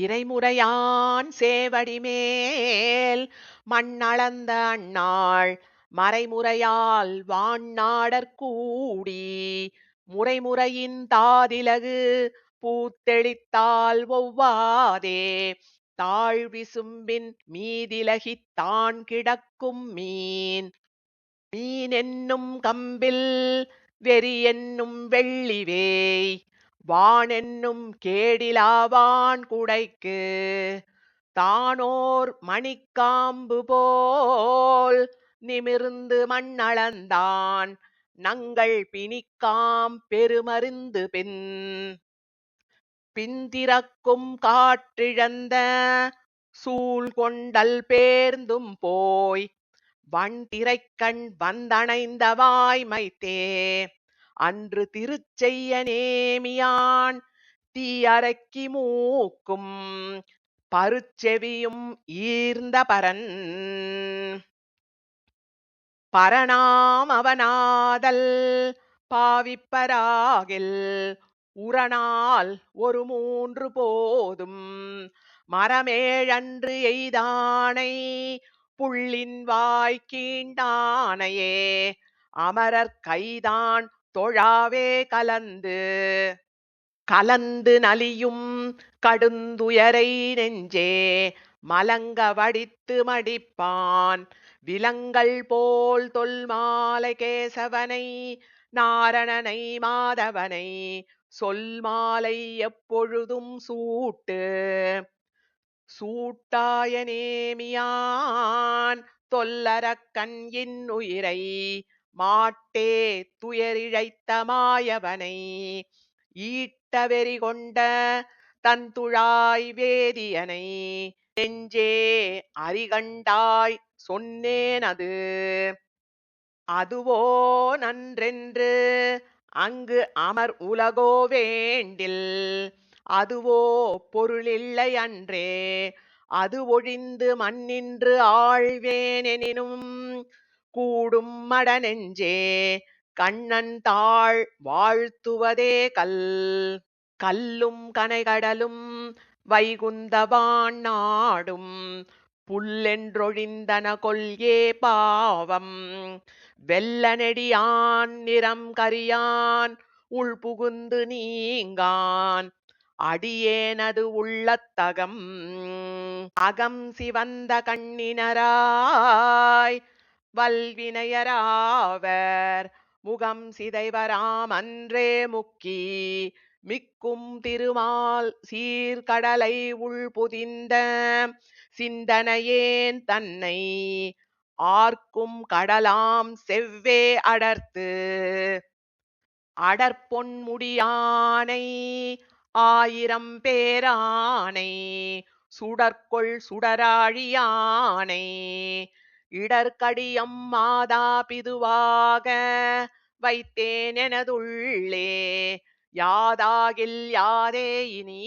இறைமுறையான் சேவடிமேல் மண்ணளந்த அண்ணாள் மறைமுறையால் வான் கூடி முறைமுறையின் தாதிலகு பூத்தெளித்தால் ஒவ்வாதே. தாழ் விசும்பின் மீதிலகித் தான் கிடக்கும் மீன். மீன் என்னும் கம்பில் வெறி என்னும் வெள்ளிவேய் வானென்னும் கேடிலாவான் குடைக்கு தானோர் மணிக்காம்பு போல் நிமிர்ந்து மண்ணளந்தான் நங்கள் பிணிக்காம் பெருமருந்து பின். பின்திறக்கும் காற்றிழந்த சூழ் கொண்டல் பேர்ந்தும் போய் வன்திரைக்கண் வந்தணைந்த வாய்மைத்தே அன்று திருச்செய்ய நேமியான் தீயரக்கி மூக்கும் பருச்செவியும் ஈர்ந்த பரன். பரணாம் அவனாதல் பாவிப்பராகில் உரணால் ஒரு மூன்று போதும். மரமேழன்று எய்தானை புள்ளின் வாய்க்கீண்டானையே அமரர் கைதான் தொழாவே கலந்து கலந்து நலியும் கடுந்துயரை நெஞ்சே மலங்க வடித்து மடிப்பான் விலங்கல் போல் தொல்மாலை கேசவனை நாரணனை மாதவனை சொல் மாலை எப்பொழுதும் சூட்டு. சூட்டாய நேமியான் தொல்லரக்கண் இன்னுயிரை மாட்டே துயரிழைத்த மாயவனை ஈட்ட வெறி கொண்ட தந்துழாய் வேதியனை நெஞ்சே அறிகண்டாய் சொன்னேன் அது அதுவோ நன்றென்று அங்கு அமர் உலகோ வேண்டில் அதுவோ பொருளில்லை அன்றே. அது ஒழிந்து மண்ணின்று ஆழ்வேனெனினும் கூடும் மடநெஞ்சே கண்ணன் தாழ் வாழ்த்துவதே கல். கல்லும் கனைகடலும் வைகுந்தவான் நாடும் புல்லென்றொழிந்தன கொல்யே பாவம். வெல்ல நெடியான் நிறம் கரியான் உள் புகுந்து நீங்கான். அடியேனது உள்ளத்தகம் அகம் சிவந்த கண்ணினராய் வல்வினையராவர். முகம் சிதைவராம் அன்றே முக்கி மிக்கும் திருமால் சீர்கடலை உள் புதிந்த சிந்தனையேன் தன்னை ஆர்க்கும் கடலாம் செவ்வே அடர்த்து. அடற்பொன்முடியானை ஆயிரம் பேரானை சுடற்கொள் சுடராழியானை இடர்கடியம் மாதா பிதுவாக வைத்தேன் எனதுள்ளே. யாதாகில் யாதே இனி?